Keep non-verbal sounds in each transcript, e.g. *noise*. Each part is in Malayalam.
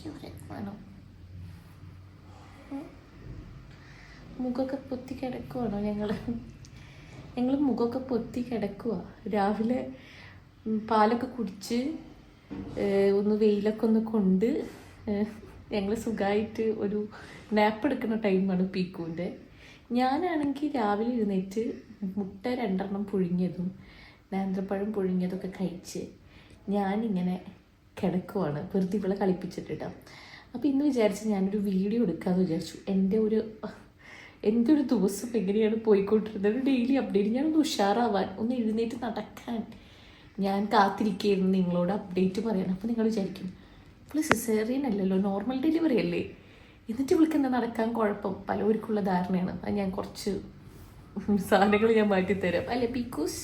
കിടക്കുവാണോ. മുഖമൊക്കെ പൊത്തി കിടക്കുവാണോ ഞങ്ങൾ ഞങ്ങൾ മുഖമൊക്കെ പൊത്തി കിടക്കുക രാവിലെ പാലൊക്കെ കുടിച്ച് ഒന്ന് വെയിലൊക്കെ ഒന്ന് കൊണ്ട് ഞങ്ങൾ സുഖമായിട്ട് ഒരു നാപ്പ് എടുക്കുന്ന ടൈമാണ് പീക്കുവിന്റെ. ഞാനാണെങ്കിൽ രാവിലെ എഴുന്നേറ്റ് മുട്ട രണ്ടെണ്ണം പുഴുങ്ങിയതും നേന്ത്രപ്പഴം പുഴുങ്ങിയതൊക്കെ കഴിച്ച് ഞാനിങ്ങനെ കിടക്കുവാണ്. വെറുതെ ഇവളെ കളിപ്പിച്ചിട്ടിട്ടാ. അപ്പോൾ ഇന്ന് വിചാരിച്ച് ഞാനൊരു വീഡിയോ എടുക്കാമെന്ന് വിചാരിച്ചു. എന്റെ ഒരു എന്റെ ഒരു ദിവസം എങ്ങനെയാണ് പോയിക്കൊണ്ടിരുന്നത്? ഡെയിലി അപ്ഡേറ്റ് ഞാനൊന്ന് ഉഷാറാവാൻ ഒന്ന് എഴുന്നേറ്റ് നടക്കാൻ ഞാൻ കാത്തിരിക്കുകയായിരുന്നു നിങ്ങളോട് അപ്ഡേറ്റ് പറയാൻ. അപ്പോൾ നിങ്ങൾ വിചാരിക്കും ഇപ്പോൾ സിസേറിയൻ അല്ലല്ലോ നോർമൽ ഡെലിവറി അല്ലേ? എന്നിട്ട് ഇവൾക്ക് എന്താ നടക്കാൻ കുഴപ്പം? പലവർക്കുള്ള ധാരണയാണ്. അത് ഞാൻ കുറച്ച് സാധനങ്ങൾ ഞാൻ മാറ്റിത്തരാം. അല്ലേ ബിക്കോസ്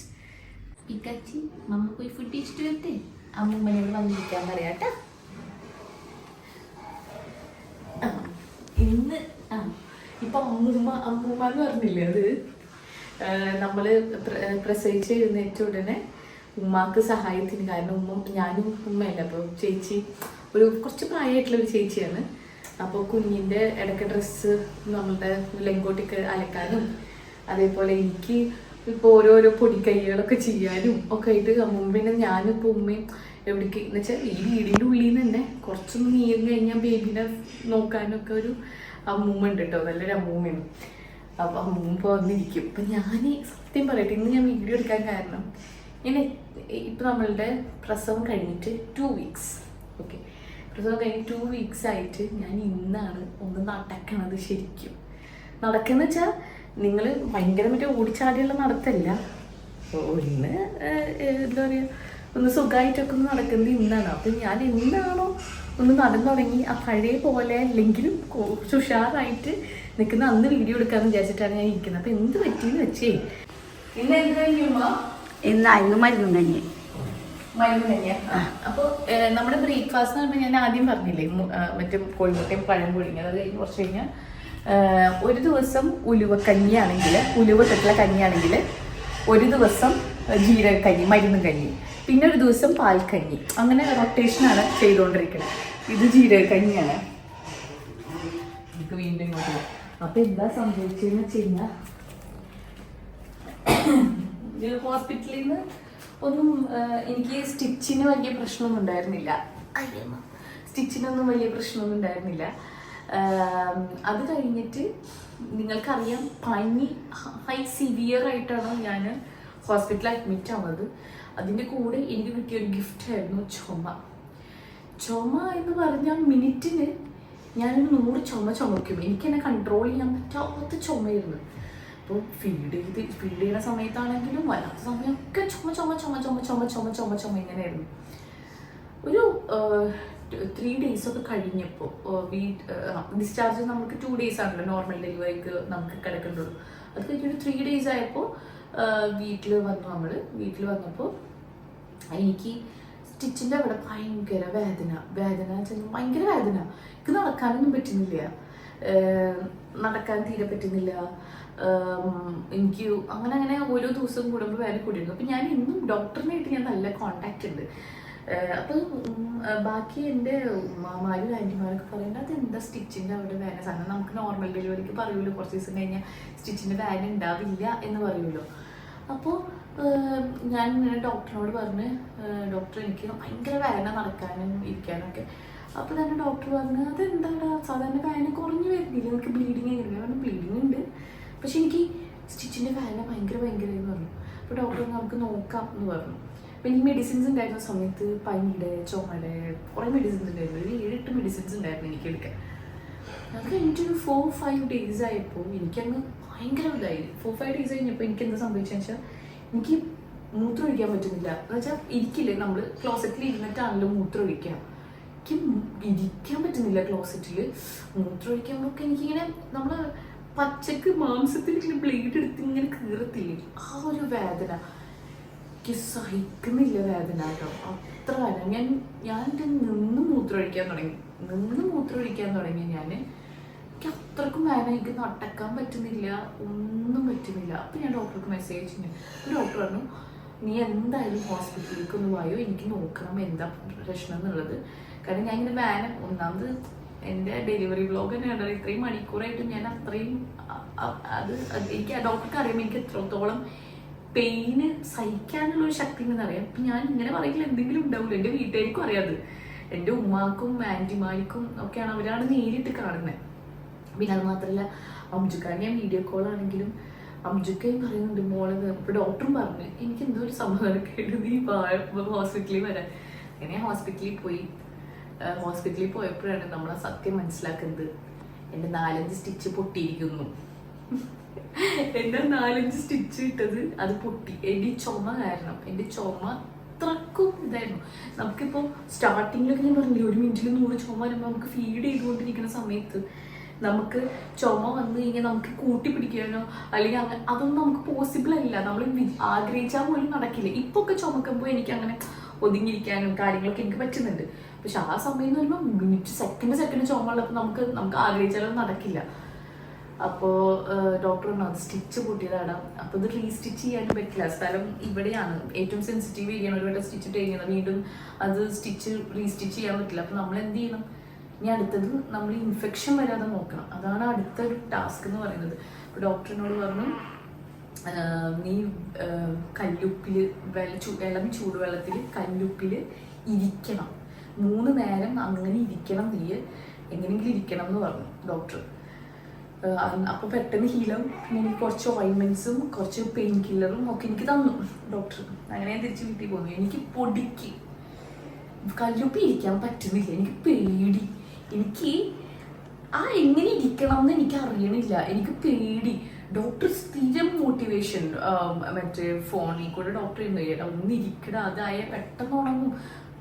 പിക്കാച്ചി മമ്മ പോയി ഫുഡ് ഇഷ്ടം അമ്മൂമ്മനോട് വന്നിരിക്കാൻ പറയാട്ടാ ഇന്ന് ആ ഇപ്പൊ അമ്മൂമ്മ അമ്മൂമ്മ എന്ന് പറഞ്ഞില്ലേ അത്? നമ്മൾ പ്രസവിച്ച് എഴുന്നേറ്റ ഉടനെ ഉമ്മാക്ക് സഹായത്തിന് കാരണം ഉമ്മ ഞാനും ഉമ്മയല്ല അപ്പോൾ ചേച്ചി ഒരു കുറച്ച് പ്രായമായിട്ടുള്ള ഒരു ചേച്ചിയാണ്. അപ്പോൾ കുഞ്ഞിന്റെ ഇടയ്ക്ക് ഡ്രസ്സ് നമ്മളുടെ ലെങ്കോട്ടിക്ക് അലക്കാനും അതേപോലെ എനിക്ക് ഇപ്പോൾ ഓരോരോ പൊടിക്കൈകളൊക്കെ ചെയ്യാനും ഒക്കെ ആയിട്ട് അമ്മുമ്പിനെ ഞാനിപ്പോൾ ഉമ്മയും എവിടേക്ക്? എന്ന് വെച്ചാൽ ഈ വീടിന്റെ ഉള്ളിൽ നിന്ന് തന്നെ കുറച്ചൊന്ന് നീങ്ങി കഴിഞ്ഞാൽ ബേബിനെ നോക്കാനൊക്കെ ഒരു അമ്മൂമ്മ ഉണ്ട് കേട്ടോ നല്ലൊരു അമ്മൂമ്മയാണ്. അപ്പോൾ അമ്മൂമ്മ വന്നിരിക്കും. അപ്പം ഞാൻ സത്യം പറയട്ടെ ഇന്ന് ഞാൻ വീഡിയോ എടുക്കാൻ കാരണം ഞാൻ ഇപ്പം നമ്മളുടെ പ്രസവം കഴിഞ്ഞിട്ട് ടു വീക്സ് ഓക്കെ പ്രസവം കഴിഞ്ഞ് ടു വീക്സ് ആയിട്ട് ഞാൻ ഇന്നാണ് ഒന്ന് നടക്കണത് ശരിക്കും. നടക്കുന്ന വെച്ചാൽ നിങ്ങൾ ഭയങ്കര മറ്റേ ഓടിച്ചാടിയുള്ള നടത്തല്ല. ഒന്ന് എന്താ പറയുക ഒന്ന് സുഖമായിട്ടൊക്കെ ഒന്ന് നടക്കുന്നത് ഇന്നാണ്. അപ്പം ഞാൻ എന്നാണോ ഒന്ന് നടന്നു തുടങ്ങി. ആ പഴയ പോലെ അല്ലെങ്കിലും കുറച്ച് ഉഷാറായിട്ട് നിൽക്കുന്ന അന്ന് വീഡിയോ എടുക്കാമെന്ന് വിചാരിച്ചിട്ടാണ് ഞാൻ ഇരിക്കുന്നത്. അപ്പം എന്ത് പറ്റിയെന്ന് വെച്ചേ. ഇന്ന് എന്ത് കഴിഞ്ഞുമ്മ ഇന്ന് ഇന്ന് മരുന്നും കഞ്ഞി മരുന്ന് കഞ്ഞിയാ അപ്പോൾ നമ്മുടെ ബ്രേക്ക്ഫാസ്റ്റ് എന്ന് പറഞ്ഞാൽ ഞാൻ ആദ്യം പറഞ്ഞില്ലേ മറ്റും മറ്റേ കോഴിമുട്ടയും പഴം പൊഴിഞ്ഞത് അത് കഴിഞ്ഞ് കുറച്ച് കഴിഞ്ഞാൽ ഒരു ദിവസം ഉലുവക്കഞ്ഞിയാണെങ്കിൽ ഉലുവ തൊട്ടുള്ള കഞ്ഞിയാണെങ്കിൽ ഒരു ദിവസം ജീരകക്കഞ്ഞി മരുന്നും കഞ്ഞി പിന്നെ ഒരു ദിവസം പാൽക്കഞ്ഞി. അങ്ങനെ റൊട്ടേഷനാണ് ചെയ്തുകൊണ്ടിരിക്കുന്നത്. ഇത് ജീരകക്കഞ്ഞിയാണ്. നമുക്ക് വീണ്ടും ഇങ്ങോട്ട് പോകാം. അപ്പൊ എന്താ സംഭവിച്ചതെന്ന് വെച്ച് കഴിഞ്ഞാൽ ഹോസ്പിറ്റലിൽ നിന്ന് ഒന്നും എനിക്ക് സ്റ്റിച്ചിന് വലിയ പ്രശ്നമൊന്നും ഉണ്ടായിരുന്നില്ല. സ്റ്റിച്ചിനൊന്നും വലിയ പ്രശ്നമൊന്നും ഉണ്ടായിരുന്നില്ല. അത് കഴിഞ്ഞിട്ട് നിങ്ങൾക്കറിയാം പനി ഹൈ സിവിയർ ആയിട്ടാണ് ഞാൻ ഹോസ്പിറ്റലിൽ അഡ്മിറ്റ് ആവുന്നത്. അതിന്റെ കൂടെ എനിക്ക് ഗിഫ്റ്റ് ആയിരുന്നു ചുമ. ചുമ എന്ന് പറഞ്ഞാൽ മിനിറ്റിന് ഞാനൊരു നൂറ് ചുമ ചുമക്കും. എനിക്ക് എന്നെ കൺട്രോൾ ചെയ്യാൻ പറ്റാത്ത ചുമയായിരുന്നു. അപ്പോൾ ഫീഡ് ചെയ്ത് ഫീഡ് ചെയ്യുന്ന സമയത്താണെങ്കിലും വല്ലാത്ത സമയമൊക്കെ ചുമ ചുമ ചുമ ചുമ ചുമ ചുമ ചുമ ചുമ ഇങ്ങനെയായിരുന്നു. ഒരു ത്രീ ഡേയ്സ് ഒക്കെ കഴിഞ്ഞപ്പോൾ വീട്ട് ഡിസ്ചാർജ് നമുക്ക് ടു ഡേയ്സ് ആണല്ലോ നോർമൽ ഡെലിവറിക്ക് നമുക്ക് കിടക്കേണ്ടുള്ളൂ അത് കഴിഞ്ഞൊരു ത്രീ ഡേയ്സ് ആയപ്പോൾ വീട്ടിൽ വന്നു നമ്മൾ വീട്ടിൽ വന്നപ്പോൾ എനിക്ക് സ്റ്റിച്ചിന്റെ അവിടെ ഭയങ്കര വേദന. വേദന ഭയങ്കര വേദന. എനിക്ക് നടക്കാനൊന്നും പറ്റുന്നില്ല. നടക്കാൻ തീരെ പറ്റുന്നില്ല. എനിക്ക് അങ്ങനെ അങ്ങനെ ഓരോ ദിവസവും കൂടുമ്പോൾ വേദന കൂടിയിരുന്നു. അപ്പം ഞാൻ ഇന്നും ഡോക്ടറിനായിട്ട് ഞാൻ നല്ല കോണ്ടാക്റ്റ് ഉണ്ട്. അപ്പം ബാക്കി എന്റെ ഉമ്മമാരും ആന്റിമാരൊക്കെ പറയുന്നത് അത് എന്താ സ്റ്റിച്ചിന്റെ അവിടെ വേനസ് സാധനം നമുക്ക് നോർമൽ ഡെലിവറിക്ക് പറയുമല്ലോ കുറച്ച് ദിവസം കഴിഞ്ഞാൽ സ്റ്റിച്ചിന്റെ വേന ഉണ്ടാവില്ല എന്ന് പറയുമല്ലോ. അപ്പോൾ ഞാൻ ഡോക്ടറിനോട് പറഞ്ഞ് ഡോക്ടർ എനിക്ക് ഭയങ്കര വേന നടക്കാനും ഇരിക്കാനും ഒക്കെ അപ്പോൾ തന്നെ ഡോക്ടർ പറഞ്ഞു അതെന്താടാ? സാധാരണ വേന കുറഞ്ഞു വരുന്നില്ല. എനിക്ക് ബ്ലീഡിങ് ആയിരുന്നു പറഞ്ഞു ബ്ലീഡിങ് ഉണ്ട്. പക്ഷെ എനിക്ക് സ്റ്റിച്ചിന്റെ വേന ഭയങ്കര ഭയങ്കര എന്ന് പറഞ്ഞു. അപ്പോൾ ഡോക്ടർ നമുക്ക് നോക്കാം എന്ന് പറഞ്ഞു. അപ്പോൾ ഈ മെഡിസിൻസ് ഉണ്ടായിരുന്ന സമയത്ത് പനിയുടെ ചുമയുടെ കുറേ മെഡിസിൻസ് ഉണ്ടായിരുന്നു. ഒരു ഏഴെട്ട് മെഡിസിൻസ് ഉണ്ടായിരുന്നു എനിക്ക് എടുക്കാൻ. അത് കഴിഞ്ഞിട്ടൊരു ഫോർ ഫൈവ് ഡേയ്സ് ആയപ്പോൾ എനിക്കങ്ങ് ഭയങ്കര ഇതായി. ഫോർ ഫൈവ് ഡേയ്സ് കഴിഞ്ഞപ്പോൾ എനിക്ക് എന്താ സംഭവിച്ചതെന്ന് വെച്ചാൽ എനിക്ക് മൂത്രം ഒഴിക്കാൻ പറ്റുന്നില്ല. എന്ന് വെച്ചാൽ ഇരിക്കില്ലേ? നമ്മൾ ക്ലോസറ്റിൽ ഇരുന്നിട്ടാണല്ലോ മൂത്രം ഒഴിക്കുക. എനിക്ക് ഇരിക്കാൻ പറ്റുന്നില്ല ക്ലോസറ്റിൽ മൂത്രം ഒഴിക്കുമ്പോഴൊക്കെ എനിക്കിങ്ങനെ നമ്മൾ പച്ചക്ക് മാംസത്തിൽ ബ്ലേഡ് എടുത്ത് ഇങ്ങനെ കീറത്തില്ലേ? ആ ഒരു വേദന. എനിക്ക് സഹിക്കുന്നില്ല വേദന കേട്ടോ. അത്ര വേദന. ഞാൻ ഞാൻ നിന്ന് മൂത്രമൊഴിക്കാൻ തുടങ്ങി. നിന്ന് മൂത്രമൊഴിക്കാൻ തുടങ്ങി ഞാൻ എനിക്ക് അത്രക്കും വേദന. എനിക്ക് നടക്കാൻ പറ്റുന്നില്ല. ഒന്നും പറ്റുന്നില്ല. അപ്പം ഞാൻ ഡോക്ടർക്ക് മെസ്സേജ് ഡോക്ടർ പറഞ്ഞു നീ എന്തായാലും ഹോസ്പിറ്റലിലേക്ക് ഒന്ന് വായോ? എനിക്ക് നോക്കണം എന്താ പ്രശ്നം എന്നുള്ളത്. കാരണം ഞാൻ ഇങ്ങനെ വേന ഒന്നാമത് എന്റെ ഡെലിവറി വ്ലോഗ് തന്നെ കണ്ടത് ഇത്രയും മണിക്കൂറായിട്ട് ഞാൻ അത്രയും അത് എനിക്ക് ഡോക്ടർക്ക് അറിയാം എനിക്ക് എത്രത്തോളം പെയിന് സഹിക്കാനുള്ള ഒരു ശക്തി ഉണ്ടെന്നറിയാം അപ്പം ഞാൻ ഇങ്ങനെ പറയില്ല എന്തെങ്കിലും ഉണ്ടാവില്ല എന്റെ വീട്ടുകാർക്കും അറിയാതെ എന്റെ ഉമ്മാക്കും ആന്റിമാർക്കും ഒക്കെയാണ് അവരാണ് നേരിട്ട് കാണുന്നത് പിന്നെ അത് മാത്രമല്ല ഞാൻ വീഡിയോ കോൾ ആണെങ്കിലും അംജുക്കയും പറയുന്നുണ്ട് മോളെ ഇപ്പൊ ഡോക്ടറും പറഞ്ഞു എനിക്ക് എന്തോ ഒരു സമാധാനക്കേട്. നീ ഹോസ്പിറ്റലിൽ വരാൻ അങ്ങനെ ഹോസ്പിറ്റലിൽ പോയി. ഹോസ്പിറ്റലിൽ പോയപ്പോഴാണ് നമ്മൾ സത്യം മനസ്സിലാക്കുന്നത്. എന്റെ നാലഞ്ച് സ്റ്റിച്ച് പൊട്ടിയിരിക്കുന്നു. *laughs* എന്റെ നാലഞ്ച് സ്റ്റിച്ച് ഇട്ടത് അത് പൊട്ടി. എന്റെ ചുമ കാരണം. എന്റെ ചുമ അത്രക്കും ഇതായിരുന്നു. നമുക്കിപ്പോൾ സ്റ്റാർട്ടിങ്ങിലൊക്കെ ഞാൻ പറഞ്ഞില്ലേ ഒരു മിനിറ്റിൽ നൂറ് ചുമ വരുമ്പോൾ നമുക്ക് ഫീഡ് ചെയ്തുകൊണ്ടിരിക്കുന്ന സമയത്ത് നമുക്ക് ചുമ വന്നു കഴിഞ്ഞാൽ നമുക്ക് കൂട്ടി പിടിക്കാനോ അല്ലെങ്കിൽ അങ്ങനെ അതൊന്നും നമുക്ക് പോസിബിൾ അല്ല. നമ്മൾ ആഗ്രഹിച്ചാൽ പോലും നടക്കില്ല. ഇപ്പൊ ഒക്കെ ചുമക്കുമ്പോൾ എനിക്ക് അങ്ങനെ ഒതുങ്ങിയിരിക്കാനും കാര്യങ്ങളൊക്കെ എനിക്ക് പറ്റുന്നുണ്ട്. പക്ഷെ ആ സമയം എന്ന് പറയുമ്പോൾ മിനിറ്റ് സെക്കൻഡ് സെക്കൻഡ് ചുമ ഉള്ളപ്പോൾ നമുക്ക് നമുക്ക് ആഗ്രഹിച്ചാലൊന്നും നടക്കില്ല. അപ്പോൾ ഡോക്ടർ പറഞ്ഞു അത് സ്റ്റിച്ച് പൊട്ടിയതാണ് അപ്പോൾ ഇത് റീസ്റ്റിച്ച് ചെയ്യാനും പറ്റില്ല. സ്ഥലം ഇവിടെയാണ്. ഏറ്റവും സെൻസിറ്റീവ് ഏരിയയാണ് വട്ടം സ്റ്റിച്ച് ഇട്ട് കഴിഞ്ഞാൽ വീണ്ടും അത് സ്റ്റിച്ച് റീസ്റ്റിച്ച് ചെയ്യാൻ പറ്റില്ല. അപ്പോൾ നമ്മൾ എന്ത് ചെയ്യണം? ഇനി അടുത്തത് നമ്മൾ ഇൻഫെക്ഷൻ വരാതെ നോക്കണം. അതാണ് അടുത്ത ഒരു ടാസ്ക് എന്ന് പറയുന്നത്. അപ്പോൾ ഡോക്ടറിനോട് പറഞ്ഞു നീ കല്ലുപ്പിൽ വെള്ള ചൂ ഇളം ചൂടുവെള്ളത്തിൽ കല്ലുപ്പിൽ ഇരിക്കണം. മൂന്ന് നേരം അങ്ങനെ ഇരിക്കണം നീ. എങ്ങനെയെങ്കിലും ഇരിക്കണം എന്ന് പറഞ്ഞു. ഡോക്ടർ അപ്പോൾ പെട്ടെന്ന് ഹീലും പിന്നെ എനിക്ക് കുറച്ച് ഓയിൻമെന്റ്സും കുറച്ച് പെയിൻ കില്ലറും ഒക്കെ എനിക്ക് തന്നു ഡോക്ടർ അങ്ങനെ ഞാൻ തിരിച്ചു വീട്ടിൽ പോന്നു. എനിക്ക് പൊടിക്ക് കല്ലുപ്പി ഇരിക്കാൻ പറ്റുന്നില്ല. എനിക്ക് പേടി. എനിക്ക് ആ എങ്ങനെ ഇരിക്കണം എന്ന് എനിക്ക് അറിയണില്ല. എനിക്ക് പേടി. ഡോക്ടർ സ്ഥിരം മോട്ടിവേഷൻ മറ്റേ ഫോണിൽ കൂടെ ഡോക്ടർ ചെയ്യുന്നത് ഒന്ന് ഇരിക്കണം അതായ പെട്ടെന്ന് ഉണങ്ങും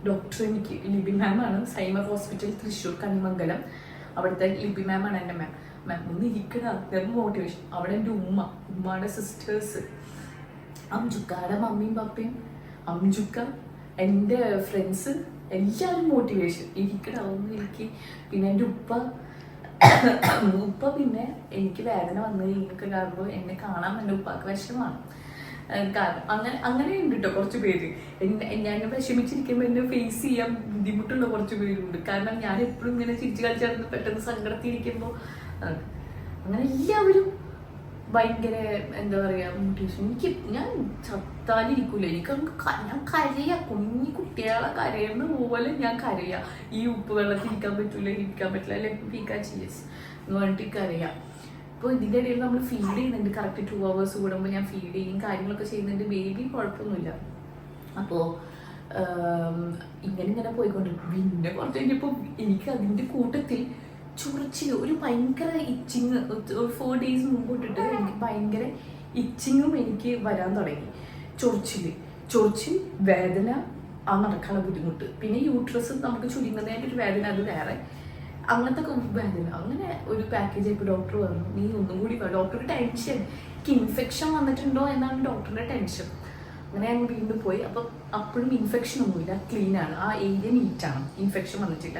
ഡോക്ടർ എനിക്ക് ലിബി മാം ആണ്. സൈമർ ഹോസ്പിറ്റൽ തൃശ്ശൂർ കണിമംഗലം അവിടുത്തെ ലിബി മാം ആണ് എന്റെ മാം മാം ഒന്ന് ഇരിക്കട. വെറും മോട്ടിവേഷൻ അവിടെ എന്റെ ഉമ്മ ഉമ്മയുടെ സിസ്റ്റേഴ്സ് അംജുക്കാടെ മമ്മിയും പപ്പയും അംജുക്ക എന്റെ ഫ്രണ്ട്സ് എല്ലാവരും മോട്ടിവേഷൻ ഇരിക്കടാവുന്നു എനിക്ക് പിന്നെ എന്റെ ഉപ്പ. ഉപ്പ പിന്നെ എനിക്ക് വേദന വന്നു കഴിഞ്ഞൊക്കെ കാണുമ്പോൾ എന്നെ കാണാൻ എന്റെ ഉപ്പാക്ക് വിഷമമാണ് ഏഹ് കാരണം അങ്ങനെ അങ്ങനെ ഉണ്ട് കേട്ടോ കുറച്ച് പേര്. ഞാൻ വിഷമിച്ചിരിക്കുമ്പോൾ എന്നെ ഫേസ് ചെയ്യാൻ ബുദ്ധിമുട്ടുള്ള കുറച്ച് പേരുണ്ട്. കാരണം ഞാൻ എപ്പോഴും ഇങ്ങനെ ചിരിച്ചു കളിച്ചു പെട്ടെന്ന് സങ്കടത്തിയിരിക്കുമ്പോൾ അങ്ങനെ എല്ലാവരും ഭയങ്കര എന്താ പറയാ മോട്ടിവേഷൻ എനിക്ക് ഞാൻ ചത്താലിരിക്കൂല. എനിക്ക് ഞാൻ കരയാ. കുഞ്ഞി കുട്ടികളെ കരയുന്ന പോലെ ഞാൻ കരയാ. ഈ ഉപ്പ് വെള്ളത്തിൽ ഇരിക്കാൻ പറ്റൂല ഇരിക്കാൻ പറ്റില്ല അല്ലെങ്കിൽ പീക്കാ ചീസ് എന്ന് പറഞ്ഞിട്ട് കരയാ. ഇപ്പോൾ ഇതിന്റെ ഇടയിൽ നമ്മൾ ഫീഡ് ചെയ്യുന്നുണ്ട്. കറക്റ്റ് ടു അവേഴ്സ് കൂടുമ്പോൾ ഞാൻ ഫീഡ് ചെയ്യും. കാര്യങ്ങളൊക്കെ ചെയ്യുന്നുണ്ട്. ബേബി കുഴപ്പമൊന്നുമില്ല. അപ്പോൾ ഇങ്ങനെ ഇങ്ങനെ പോയിക്കൊണ്ടിരിക്കും. പിന്നെ കുറച്ച് കഴിഞ്ഞപ്പോൾ എനിക്ക് അതിന്റെ കൂട്ടത്തിൽ ചൊറിച്ചിൽ ഒരു ഭയങ്കര ഇച്ചിങ് ഫോർ ഡേയ്സ് മുമ്പ് ഇട്ടിട്ട് എനിക്ക് ഭയങ്കര ഇച്ചിങ്ങും എനിക്ക് വരാൻ തുടങ്ങി. ചൊറിച്ചിൽ ചൊറിച്ചിൽ വേദന ആ നടക്കാനുള്ള ബുദ്ധിമുട്ട്. പിന്നെ യൂട്രസ് നമുക്ക് ചുരുങ്ങുന്നതിന്റെ ഒരു വേദന അത് വേറെ. അങ്ങനത്തെ വേദന. അങ്ങനെ ഒരു പാക്കേജ് ഇപ്പോൾ ഡോക്ടർ വന്നു നീ ഒന്നും കൂടി ഡോക്ടർക്ക് ടെൻഷൻ എനിക്ക് ഇൻഫെക്ഷൻ വന്നിട്ടുണ്ടോ എന്നാണ് ഡോക്ടറുടെ ടെൻഷൻ അങ്ങനെ ഞാൻ വീണ്ടും പോയി. അപ്പം അപ്പോഴും ഇൻഫെക്ഷൻ ഒന്നുമില്ല. ക്ലീൻ ആണ്. ആ ഏരിയ നീറ്റാണ് ഇൻഫെക്ഷൻ വന്നിട്ടില്ല.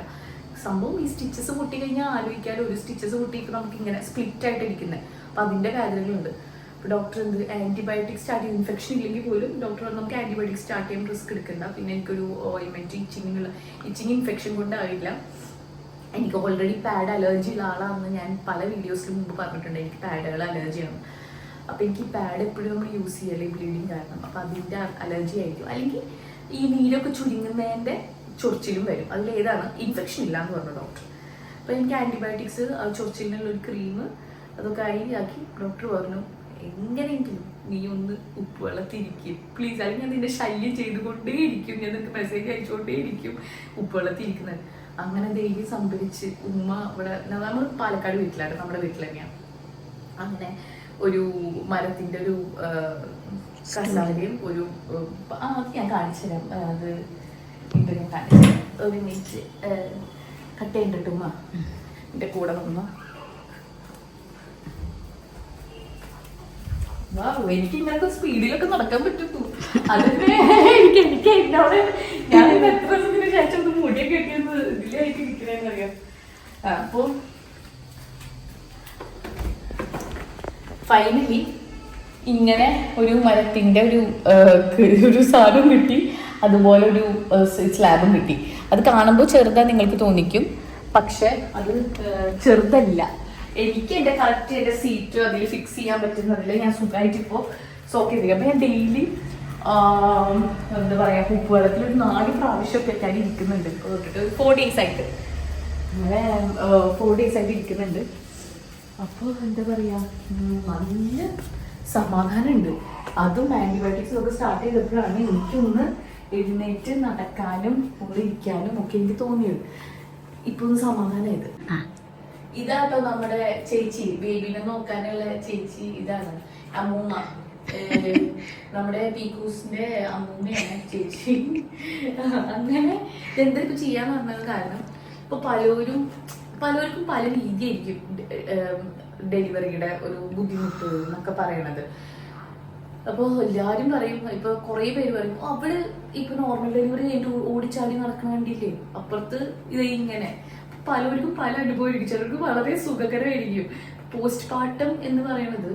സംഭവം ഈ സ്റ്റിച്ചസ് പൊട്ടി കഴിഞ്ഞാൽ ആലോചിക്കാതെ ഒരു സ്റ്റിച്ചസ് പൊട്ടിയിട്ട് നമുക്ക് ഇങ്ങനെ സ്പ്ലിറ്റ് ആയിട്ട് ഇരിക്കുന്നത് അപ്പം അതിന്റെ കാര്യങ്ങളുണ്ട്. അപ്പോൾ ഡോക്ടർ എന്ത് ആന്റിബയോട്ടിക് സ്റ്റാർട്ട് ചെയ്യും. ഇൻഫെക്ഷൻ ഇല്ലെങ്കിൽ പോലും ഡോക്ടർ നമുക്ക് ആന്റിബയോട്ടിക് സ്റ്റാർട്ട് ചെയ്യാൻ റിസ്ക് എടുക്കണ്ട. പിന്നെ എനിക്കൊരു ഓയിൻമെന്റ് ഇച്ചിങ്ങിനുള്ള ഇച്ചിങ് ഇൻഫെക്ഷൻ കൊണ്ടാവില്ല. എനിക്ക് ഓൾറെഡി പാഡ് അലർജി ഉള്ള ആളാണെന്ന് ഞാൻ പല വീഡിയോസിലും മുമ്പ് പറഞ്ഞിട്ടുണ്ട്. എനിക്ക് പാഡുകൾ അലർജിയാണ് അപ്പോൾ എനിക്ക് പാഡ് എപ്പോഴും നമ്മൾ യൂസ് ചെയ്യല്ലേ ബ്ലീഡിങ് കാരണം. അപ്പോൾ അതിന്റെ അലർജി ആയിരിക്കും. അല്ലെങ്കിൽ ഈ നീരൊക്കെ ചുരുങ്ങുന്നതിന്റെ ചൊറിച്ചിലും വരും. അതിലേതാണ് ഇൻഫെക്ഷൻ ഇല്ല എന്ന് പറഞ്ഞു ഡോക്ടർ അപ്പോൾ എനിക്ക് ആന്റിബയോട്ടിക്സ് ചൊറിച്ചിലിനുള്ള ക്രീം അതൊക്കെ ആക്കി ഡോക്ടർ പറഞ്ഞു എങ്ങനെയെങ്കിലും നീ ഒന്ന് ഉപ്പ് വെള്ളത്തിരിക്കും? പ്ലീസ് അല്ലെങ്കിൽ ഞാൻ നിന്റെ ശല്യം ചെയ്തുകൊണ്ടേ ഇരിക്കും. ഞാൻ നിനക്ക് മെസ്സേജ് അയച്ചുകൊണ്ടേ ഇരിക്കും ഉപ്പ് വെള്ളത്തിരിക്കുന്നത്. അങ്ങനെ ധൈര്യം സംഭരിച്ച് ഉമ്മ ഇവിടെ നമ്മൾ പാലക്കാട് വീട്ടിലാണ് നമ്മുടെ വീട്ടിൽ തന്നെയാണ്. അങ്ങനെ ഒരു മരത്തിന്റെ ഒരു കസാലയും ഒരു ഞാൻ കാണിച്ചു തരാം അത് കാണിച്ചു തരാം ഒരു മിനിറ്റ് കട്ട് ചെയ്തിട്ട് ഉമ്മ. എന്റെ കൂടെ വന്നു. എനിക്ക് ഇങ്ങനത്തെ സ്പീഡിലൊക്കെ നടക്കാൻ പറ്റുന്നു അതിന് എനിക്ക് എനിക്ക് എന്നോട് ഞാൻ എത്ര ദിവസത്തിന് ശേഷം ഒന്ന് മുടിയൊക്കെ കെട്ടിയത് ഇതിലായിട്ട് ഇരിക്കണേന്ന് അറിയാം. അപ്പൊ ഫൈനലി ഇങ്ങനെ ഒരു മരത്തിന്റെ ഒരു ഒരു സാധനം കിട്ടി. അതുപോലെ ഒരു സ്ലാബും കിട്ടി. അത് കാണുമ്പോൾ ചെറുതാ നിങ്ങൾക്ക് തോന്നിക്കും. പക്ഷെ അത് ചെറുതല്ല. എനിക്ക് എന്റെ കറക്റ്റ് എന്റെ സീറ്റ് അതിൽ ഫിക്സ് ചെയ്യാൻ പറ്റുന്നതിൽ ഞാൻ സുഖമായിട്ട് ഇപ്പോൾ സോക്ക് ചെയ്തിരിക്കും. അപ്പൊ ഞാൻ ഡെയിലി എന്താ പറയാ ഉപ്പ് വെള്ളത്തിൽ ഒരു നാല് പ്രാവശ്യമൊക്കെ ഞാൻ ഇരിക്കുന്നുണ്ട്. ഫോർ ഡേയ്സ് ആയിട്ട്. അങ്ങനെ ഫോർ ഡേയ്സ് ആയിട്ട് ഇരിക്കുന്നുണ്ട്. അപ്പോൾ എന്താ പറയാ നല്ല നല്ല സമാധാനമുണ്ട്. അതും ആന്റിബയോട്ടിക്സ് ഒക്കെ സ്റ്റാർട്ട് ചെയ്തപ്പോഴാണ് എനിക്കൊന്ന് എഴുന്നേറ്റ് നടക്കാനും ഉള്ളിൽ ഇരിക്കാനും ഒക്കെ എനിക്ക് തോന്നിയത്. ഇപ്പൊ ഒന്ന് സമാധാനമായത് ഇതാട്ടോ നമ്മുടെ ചേച്ചി ബേബിനെ നോക്കാനുള്ള ചേച്ചി ഇതാണ്. അമ്മൂമ്മ. നമ്മുടെ പീക്കൂസിന്റെ അമ്മൂമ്മയാണ് ചേച്ചി. അങ്ങനെ എന്താ ഇപ്പൊ ചെയ്യാൻ പറഞ്ഞത് കാരണം ഇപ്പൊ പലരും പലർക്കും പല രീതിയായിരിക്കും ഡെലിവറിയുടെ ഒരു ബുദ്ധിമുട്ട് എന്നൊക്കെ പറയണത്. അപ്പൊ എല്ലാരും പറയും ഇപ്പൊ കുറെ പേര് പറയും അവൾ ഇപ്പൊ നോർമൽ ഡെലിവറി കഴിഞ്ഞിട്ട് ഓടിച്ചാടി നടക്കാൻ വേണ്ടിയില്ലേ അപ്പുറത്ത് ഇത് ഇങ്ങനെ. പലവർക്കും പല അനുഭവമായിരിക്കും. ചിലർക്ക് വളരെ സുഖകരമായിരിക്കും. പോസ്റ്റ് പാർട്ടം എന്ന് പറയുന്നത്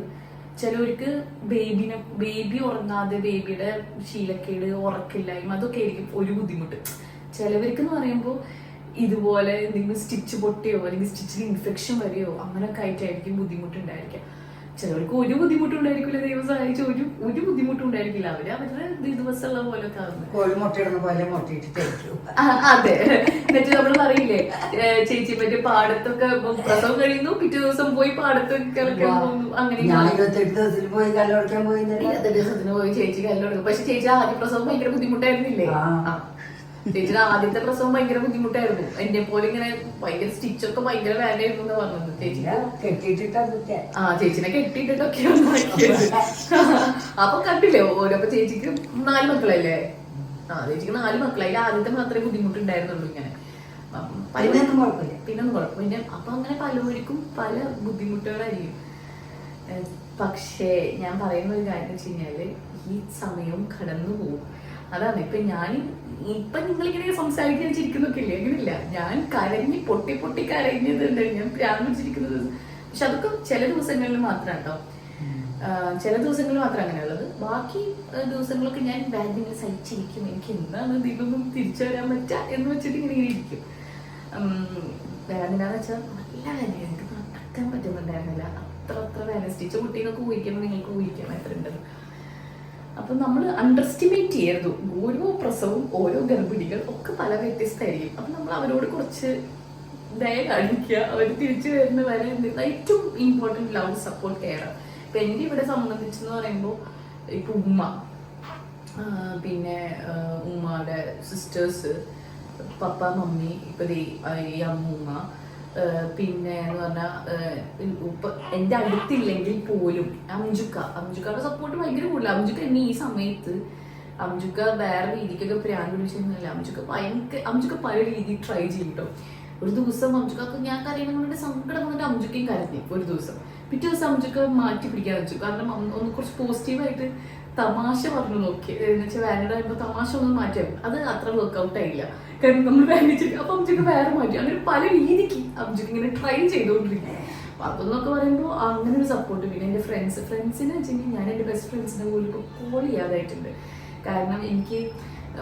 ചിലവർക്ക് ബേബിനെ ബേബി ഉറങ്ങാതെ ബേബിയുടെ ശീലക്കേട് ഉറക്കില്ലായ്മ അതൊക്കെ ആയിരിക്കും ഒരു ബുദ്ധിമുട്ട്. ചിലവർക്ക് എന്ന് പറയുമ്പോൾ ഇതുപോലെ എന്തെങ്കിലും സ്റ്റിച്ച് പൊട്ടിയോ അല്ലെങ്കിൽ സ്റ്റിച്ചിൽ ഇൻഫെക്ഷൻ വരെയോ അങ്ങനെയൊക്കെ ആയിട്ടായിരിക്കും ബുദ്ധിമുട്ടുണ്ടായിരിക്കാം ചിലവർക്ക് ഒരു ബുദ്ധിമുട്ടും ഉണ്ടായിരിക്കില്ല ദൈവം സഹായിച്ചു ഒരു ഒരു ബുദ്ധിമുട്ടും ഉണ്ടായിരിക്കില്ല അവർ അവരുടെ ദിവസമുള്ള പോലെ ഒക്കെ ആവുന്നത് കോഴി മുട്ടയിടുന്ന പോലെ മുട്ടയിട്ട് തേക്കും. ആ, അതെ. എന്നിട്ട് നമ്മൾ പറയില്ലേ ചേച്ചി മറ്റേ പാടത്തൊക്കെ പ്രസവം കഴിയുന്നു പിറ്റേ ദിവസം പോയി പാടത്തൊക്കെ പോകുന്നു. അങ്ങനെ ദിവസത്തിൽ പോയി കല്ലുടക്കാൻ പോയി. ഇരുപത്തെട്ട് ദിവസത്തിന് പോയി ചേച്ചി കല്ലോടുക്കും. പക്ഷെ ചേച്ചി ആദ്യ പ്രസവം ഭയങ്കര ബുദ്ധിമുട്ടായിരുന്നില്ലേ. ചേച്ചിയുടെ ആദ്യത്തെ പ്രസവം ഭയങ്കര ബുദ്ധിമുട്ടായിരുന്നു. എന്നെ പോലെ ഇങ്ങനെ ഭയങ്കര സ്റ്റിച്ചൊക്കെ ഭയങ്കര വേദനയായിരുന്നു എന്ന് പറഞ്ഞത്. ചേച്ചി ആ ചേച്ചിനെ കെട്ടിയിട്ടിട്ടൊക്കെ. അപ്പൊ കണ്ടില്ലേ ഓരോ അപ്പൊ ചേച്ചിക്ക് നാല് മക്കളല്ലേ? ആ ചേച്ചിക്ക് നാല് മക്കളായി ആദ്യത്തെ മാത്രമേ ബുദ്ധിമുട്ടുണ്ടായിരുന്നുള്ളൂ ഇങ്ങനെ. കുഴപ്പം പിന്നെ അപ്പൊ അങ്ങനെ പലവർക്കും പല ബുദ്ധിമുട്ടുകളായിരിക്കും. പക്ഷേ ഞാൻ പറയുന്ന ഒരു കാര്യം വെച്ച് കഴിഞ്ഞാൽ ഈ സമയവും കടന്നു പോകും അതാണ്. ഇപ്പൊ ഞാൻ ഇപ്പൊ നിങ്ങളിങ്ങനെ സംസാരിക്കാൻ ചിരിക്കുന്നൊക്കെ ഇല്ലേ? അങ്ങനെയില്ല. ഞാൻ കരഞ്ഞ് പൊട്ടി പൊട്ടി കരഞ്ഞതുണ്ട് ഞാൻ പ്രാന്ത് വെച്ചിരിക്കുന്നത് പക്ഷെ അതൊക്കെ ചില ദിവസങ്ങളിൽ മാത്രം കേട്ടോ. ചില ദിവസങ്ങളിൽ മാത്രം അങ്ങനെയുള്ളത്. ബാക്കി ദിവസങ്ങളൊക്കെ ഞാൻ ബാങ്കിങ്ങനെ സഹിച്ചിരിക്കും. എനിക്ക് എന്താണ് ഇതിലൊന്നും തിരിച്ചു വരാൻ പറ്റുക എന്ന് വെച്ചിട്ട് ഇങ്ങനെ ഇങ്ങനെ ഇരിക്കും. വേദന വെച്ചാൽ നല്ല വേദന. എനിക്ക് നടക്കാൻ പറ്റുന്നുണ്ടായിരുന്നില്ല. അത്ര അത്ര വേദന. സ്റ്റിച്ച് കുട്ടീനൊക്കെ ഊഹിക്കുമ്പോൾ നിങ്ങൾക്ക് ഊഹിക്കാൻ എത്ര ഉണ്ടെന്ന് അപ്പൊ നമ്മൾ അണ്ടർസ്റ്റിമേറ്റ് ചെയ്യരുത്. ഓരോ പ്രസവും ഓരോ ഗർഭിണികൾ ഒക്കെ പല വ്യത്യസ്തമായിരിക്കും. അപ്പൊ നമ്മൾ അവരോട് കുറച്ച് ദയ കാണിക്കുക. അവർ തിരിച്ചു വരുന്ന വരെ ഏറ്റവും ഇമ്പോർട്ടന്റ് ലവ് സപ്പോർട്ട് കെയർ ഇപ്പൊ എന്റെ ഇവിടെ സംബന്ധിച്ചെന്ന് പറയുമ്പോൾ ഇപ്പൊ ഉമ്മ പിന്നെ ഉമ്മയുടെ സിസ്റ്റേഴ്സ് പപ്പ മമ്മി ഇപ്പൊ ഈ അമ്മൂമ്മ പിന്നെ എന്ന് പറഞ്ഞാൽ ഇപ്പൊ എന്റെ അടുത്തില്ലെങ്കിൽ പോലും അംജുക്ക അംജുക്കയുടെ സപ്പോർട്ട് ഭയങ്കര കൂടുതൽ അംജുക്ക എന്നെ ഈ സമയത്ത് അംജുക്ക വേറെ രീതിക്കൊക്കെ പ്രാന്ത് പിടിച്ചിരുന്നില്ല അംജുക്ക ഭയങ്കര അംജുക്ക പല രീതിയിൽ ട്രൈ ചെയ്യും കേട്ടോ ഒരു ദിവസം അംജുക്കാക്ക് ഞാൻ കരയണം കൊണ്ട് സങ്കടം വന്നിട്ട് അംജുക്കയും കരഞ്ഞു. ഒരു ദിവസം. പിറ്റേ ദിവസം അംജുക്ക മാറ്റി പിടിക്കാൻ വെച്ചു. കാരണം ഒന്ന് കുറച്ച് പോസിറ്റീവായിട്ട് തമാശ പറഞ്ഞു നോക്കി. എന്ന് വെച്ചാൽ വാനിഡ തമാശ ഒന്നും മാറ്റിയത് അത് അത്ര വർക്ക്ഔട്ട് ആയില്ല. കാരണം നമ്മൾ വാനിച്ചിട്ട് അപ്പൊ അംജുക്ക് വേറെ മാറ്റി. അങ്ങനെ പല രീതിക്ക് അംജുക്ക് ഇങ്ങനെ ട്രൈ ചെയ്തുകൊണ്ടിരിക്കും അപ്പൊ അതെന്നൊക്കെ പറയുമ്പോൾ അങ്ങനെ ഒരു സപ്പോർട്ട് പിന്നെ എന്റെ ഫ്രണ്ട്സ് ഫ്രണ്ട്സിനെ വെച്ചിട്ടുണ്ടെങ്കിൽ ഞാൻ എന്റെ ബെസ്റ്റ് ഫ്രണ്ട്സിനെ പോലും കോൾ ചെയ്യാതായിട്ടുണ്ട്. കാരണം എനിക്ക്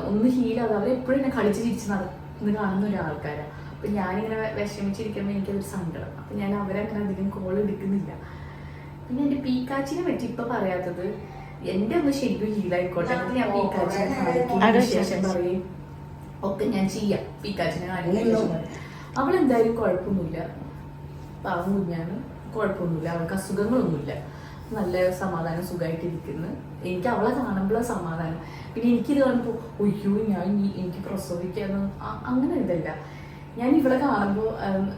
ഒന്ന് ഹീലാതെ അവരെപ്പോഴും എന്നെ കളിച്ച് ചിരിച്ച് നടന്ന് കാണുന്ന ഒരാൾക്കാരാണ് അപ്പൊ ഞാനിങ്ങനെ വിഷമിച്ചിരിക്കുമ്പോൾ എനിക്കതൊരു സങ്കടം. അപ്പൊ ഞാൻ അവരങ്ങനെ അധികം കോൾ എടുക്കുന്നില്ല. പിന്നെ എന്റെ പീക്കാച്ചിനെ പറ്റി ഇപ്പൊ പറയാത്തത് എന്റെ ഒന്ന് ഹീലായിക്കോട്ടെ എന്നിട്ട് ഞാൻ പീക്കാച്ചിനെ കാണിക്കും. പറയും ഒക്കെ ഞാൻ ചെയ്യാം പീക്കാച്ചിനെ കാണിക്കും അവളെന്തായാലും കുഴപ്പമൊന്നുമില്ല. പാവം കുഞ്ഞാണ്. കുഴപ്പമൊന്നുമില്ല. അവൾക്ക് അസുഖങ്ങളൊന്നുമില്ല. നല്ല സമാധാനം സുഖമായിട്ട് ഇരിക്കുന്നു എനിക്ക് അവളെ കാണുമ്പോഴാണ് സമാധാനം. പിന്നെ എനിക്കിത് കാണുമ്പോൾ ഒയ്യോ ഞാൻ എനിക്ക് പ്രസവിക്കാന്ന്. അങ്ങനെ ഇതല്ല. ഞാൻ ഇവിടെ കാണുമ്പോൾ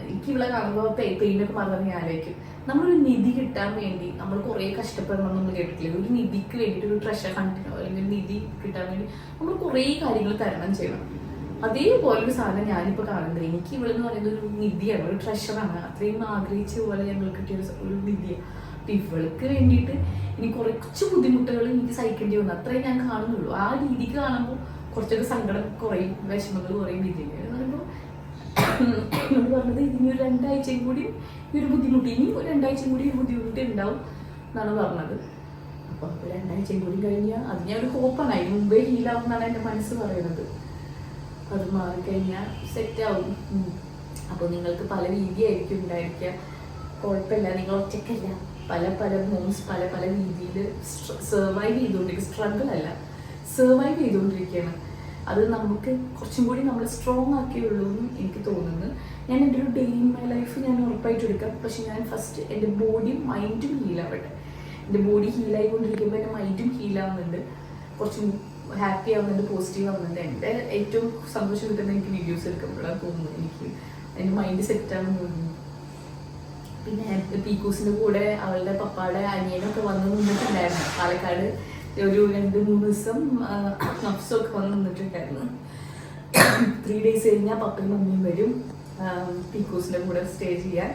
എനിക്ക് ഇവളെ കാണുമ്പോൾ പെയിനൊക്കെ മറന്നു ഞാൻ ആലോചിക്കും. നമ്മളൊരു നിധി കിട്ടാൻ വേണ്ടി നമ്മൾ കുറേ കഷ്ടപ്പെടണം നമ്മൾ കേട്ടിട്ടില്ല. ഒരു നിധിക്ക് വേണ്ടിയിട്ട് ഒരു ട്രഷർ കണ്ടിട്ടോ അല്ലെങ്കിൽ ഒരു നിധി കിട്ടാൻ വേണ്ടി നമ്മൾ കുറേ കാര്യങ്ങൾ തരണം ചെയ്യണം. അതേപോലെ ഒരു സാധനം ഞാനിപ്പോൾ കാണുന്നത് എനിക്ക് ഇവളെന്ന് പറയുന്നത് ഒരു നിധിയാണ് ഒരു ട്രഷറാണ് അത്രയും ആഗ്രഹിച്ച പോലെ ഞങ്ങൾ കിട്ടിയ ഒരു നിധിയാണ് അപ്പൊ ഇവൾക്ക് വേണ്ടിയിട്ട് ഇനി കുറച്ച് ബുദ്ധിമുട്ടുകൾ എനിക്ക് സഹിക്കേണ്ടി വന്നു. അത്രയും ഞാൻ കാണുന്നുള്ളൂ. ആ രീതിക്ക് കാണുമ്പോൾ കുറച്ചൊക്കെ സങ്കടം കുറയും വിഷമങ്ങൾ കുറയും പറയുമ്പോൾ എന്നോട് പറഞ്ഞത് ഇനി ഒരു രണ്ടാഴ്ചയും കൂടി ഈ ഒരു ബുദ്ധിമുട്ട് ഇനി ഒരു രണ്ടാഴ്ചയും കൂടി ഈ ബുദ്ധിമുട്ട് ഉണ്ടാവും എന്നാണ് പറഞ്ഞത്. അപ്പോൾ രണ്ടാഴ്ചയും കൂടി കഴിഞ്ഞാൽ അത് ഞാൻ ഒരു ഹോപ്പാണ് മുമ്പേ ഹീലാവും എന്നാണ് എന്റെ മനസ്സ് പറയുന്നത്. അത് മാറിക്കഴിഞ്ഞാൽ സെറ്റാവും അപ്പോൾ നിങ്ങൾക്ക് പല രീതിയായിരിക്കും ഉണ്ടായിരിക്കുക. കുഴപ്പമില്ല. നിങ്ങൾ ഒറ്റയ്ക്കല്ല. പല പല മോംസ് പല പല രീതിയിൽ സർവൈവ് ചെയ്തുകൊണ്ടിരിക്കുക സ്ട്രഗിൾ അല്ല. സർവൈവ് ചെയ്തുകൊണ്ടിരിക്കുകയാണ് അത് നമുക്ക് കുറച്ചും കൂടി നമ്മൾ സ്ട്രോങ് ആക്കിയുള്ളൂ എന്ന് എനിക്ക് തോന്നുന്നു. ഞാൻ എന്റെ ഒരു ഡെയിലി മൈ ലൈഫ് ഞാൻ ഉറപ്പായിട്ട് എടുക്കാം. പക്ഷെ ഞാൻ ഫസ്റ്റ് എന്റെ ബോഡിയും മൈൻഡും ഹീലാവട്ടെ എന്റെ ബോഡി ഹീലായിക്കൊണ്ടിരിക്കുമ്പോൾ എന്റെ മൈൻഡും ഹീലാവുന്നുണ്ട് കുറച്ചും ഹാപ്പി ആവുന്നുണ്ട് പോസിറ്റീവ് ആവുന്നുണ്ട്. എന്റെ ഏറ്റവും സന്തോഷം കിട്ടുന്ന എനിക്ക് വീഡിയോസ് എടുക്കുമ്പോഴാണ് തോന്നുന്നു എനിക്ക്. എന്റെ മൈൻഡ് സെറ്റ് ആണെന്ന് തോന്നുന്നു. പിന്നെ പീക്കൂസിന്റെ കൂടെ അവളുടെ പപ്പാടെ അനിയനൊക്കെ വന്നു നിന്നിട്ടുണ്ടായിരുന്നു. പാലക്കാട് ഒരു രണ്ട് മൂന്ന് ദിവസം നഫ്സൊക്കെ വന്ന് നിന്നിട്ടുണ്ടായിരുന്നു. ത്രീ ഡേയ്സ് കഴിഞ്ഞാൽ പപ്പയും മമ്മിയും വരും. പീക്കൂസിന്റെ കൂടെ സ്റ്റേ ചെയ്യാൻ.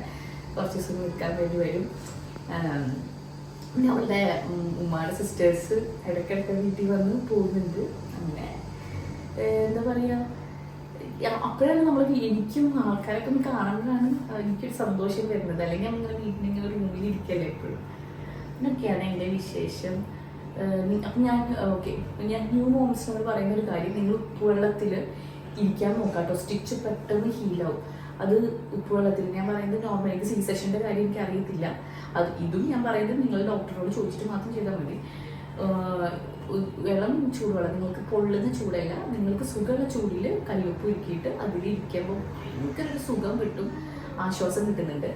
കുറച്ച് ദിവസം നിൽക്കാൻ വേണ്ടി വരും. പിന്നെ അവളുടെ ഉമ്മാടെ സിസ്റ്റേഴ്സ് ഇടയ്ക്കിടയ്ക്ക് വീട്ടിൽ വന്ന് പോകുന്നുണ്ട്. അങ്ങനെ എന്താ പറയുക അപ്പോഴാണ് നമ്മൾ എനിക്കും ആൾക്കാരൊക്കെ ഒന്ന് കാണുമ്പോഴാണ് എനിക്കൊരു സന്തോഷം വരുന്നത്. അല്ലെങ്കിൽ അങ്ങനെ വീട്ടിലിങ്ങനെ റൂമിൽ ഇരിക്കല്ലേ എപ്പോഴും. എന്നൊക്കെയാണ് എന്റെ വിശേഷം. അപ്പം ഞാൻ ഓക്കെ ഞാൻ ന്യൂ മോംസിനോട് പറയുന്ന ഒരു കാര്യം നിങ്ങൾ ഉപ്പുവെള്ളത്തിൽ ഇരിക്കാൻ നോക്കാട്ടോ. സ്റ്റിച്ച് പെട്ടെന്ന് ഹീലാവും അത് ഉപ്പുവെള്ളത്തിൽ. ഞാൻ പറയുന്നത് നോർമൽ എനിക്ക് സി സെഷന്റെ കാര്യം എനിക്ക് അറിയത്തില്ല. അത് ഇതും ഞാൻ പറയുന്നത് നിങ്ങൾ ഡോക്ടറോട് ചോദിച്ചിട്ട് മാത്രം ചെയ്താൽ മതി. വെള്ളം ചൂടുവെള്ളം. നിങ്ങൾക്ക് പൊള്ളുന്ന ചൂടല്ല. നിങ്ങൾക്ക് സുഖമുള്ള ചൂടിൽ കല്ലുപ്പ് ഉരുക്കിയിട്ട് അതിൽ ഇരിക്കുമ്പോൾ ഭയങ്കര ഒരു സുഖം കിട്ടും. ആശ്വാസം കിട്ടുന്നുണ്ട്.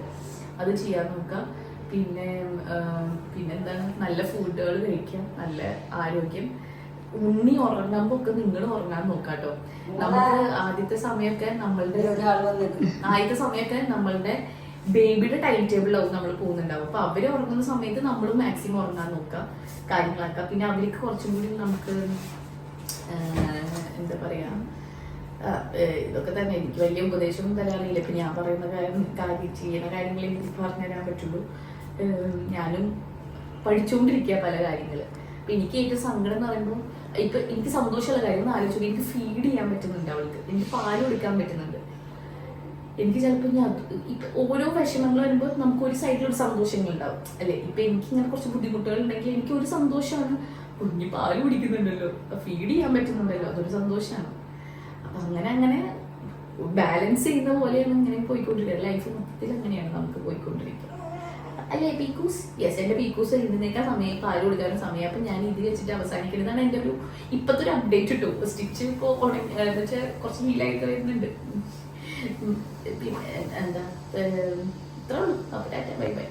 അത് ചെയ്യാൻ നോക്കാം. പിന്നെ പിന്നെ എന്താണ്? നല്ല ഫുഡുകൾ കഴിക്കാം. നല്ല ആരോഗ്യം. ഉണ്ണി ഉറങ്ങുമ്പോൾ ഒക്കെ നിങ്ങൾ ഉറങ്ങാൻ നോക്കാട്ടോ. നമുക്ക് ആദ്യത്തെ സമയമൊക്കെ നമ്മളുടെ ആദ്യത്തെ സമയമൊക്കെ നമ്മളുടെ ബേബിയുടെ ടൈം ടേബിളിലാവും നമ്മൾ പോകുന്നുണ്ടാവും. അപ്പൊ അവർ ഉറങ്ങുന്ന സമയത്ത് നമ്മൾ മാക്സിമം ഉറങ്ങാൻ നോക്കാം കാര്യങ്ങളാക്കാം പിന്നെ അവർക്ക് കുറച്ചും കൂടി നമുക്ക് എന്താ പറയാ ഇതൊക്കെ തന്നെ. എനിക്ക് വലിയ ഉപദേശമൊന്നും തരാറില്ല ഇപ്പൊ ഞാൻ പറയുന്ന കാര്യം കാര്യം ചെയ്യുന്ന കാര്യങ്ങൾ എനിക്ക് പറഞ്ഞു തരാൻ പറ്റുള്ളൂ. ഞാനും പഠിച്ചുകൊണ്ടിരിക്കുക പല കാര്യങ്ങൾ അപ്പൊ എനിക്ക് ഏറ്റവും സങ്കടം എന്ന് പറയുമ്പോൾ ഇപ്പൊ എനിക്ക് സന്തോഷമുള്ള കാര്യം ഒന്ന് ആലോചിച്ചു എനിക്ക് ഫീഡ് ചെയ്യാൻ പറ്റുന്നുണ്ട് അവൾക്ക്. എനിക്ക് പാൽ കൊടുക്കാൻ പറ്റുന്നുണ്ട്. എനിക്ക് ചിലപ്പോൾ ഞാൻ ഓരോ വിഷമങ്ങൾ വരുമ്പോൾ നമുക്ക് ഒരു സൈഡിൽ ഒരു സന്തോഷങ്ങൾ ഉണ്ടാവും. അല്ലെ? ഇപ്പൊ എനിക്ക് ഇങ്ങനെ കുറച്ച് ബുദ്ധിമുട്ടുകൾ ഉണ്ടെങ്കിൽ എനിക്ക് ഒരു സന്തോഷമാണ്. കുഞ്ഞു പാൽ കുടിക്കുന്നുണ്ടല്ലോ. ഫീഡ് ചെയ്യാൻ പറ്റുന്നുണ്ടല്ലോ. അതൊരു സന്തോഷമാണ്. അപ്പൊ അങ്ങനെ അങ്ങനെ ബാലൻസ് ചെയ്യുന്ന പോലെയാണ് ഇങ്ങനെ പോയിക്കൊണ്ടിരിക്കുക. ലൈഫ് മൊത്തത്തിൽ അങ്ങനെയാണ് നമുക്ക് പോയിക്കൊണ്ടിരിക്കുക. അല്ലേ പീക്കൂസ് യെസ് എന്റെ പീക്കൂസ് എഴുതുന്നേക്കാൾ സമയം പാൽ കൊടുക്കാനും സമയം. അപ്പൊ ഞാൻ ഇത് വെച്ചിട്ട് അവസാനിക്കുന്നതാണ് എന്റെ ഒരു ഇപ്പത്തെ ഒരു അപ്ഡേറ്റ് ഇട്ടു സ്റ്റിച്ച് ഇപ്പോ ഉണങ്ങി എന്ന് വെച്ചാൽ കുറച്ച് ഹീലായിട്ട് വരുന്നുണ്ട്. പിന്നെ എന്താ? ഇത്രേ ഉള്ളൂ. അപ്പൊ ബൈ ബൈ.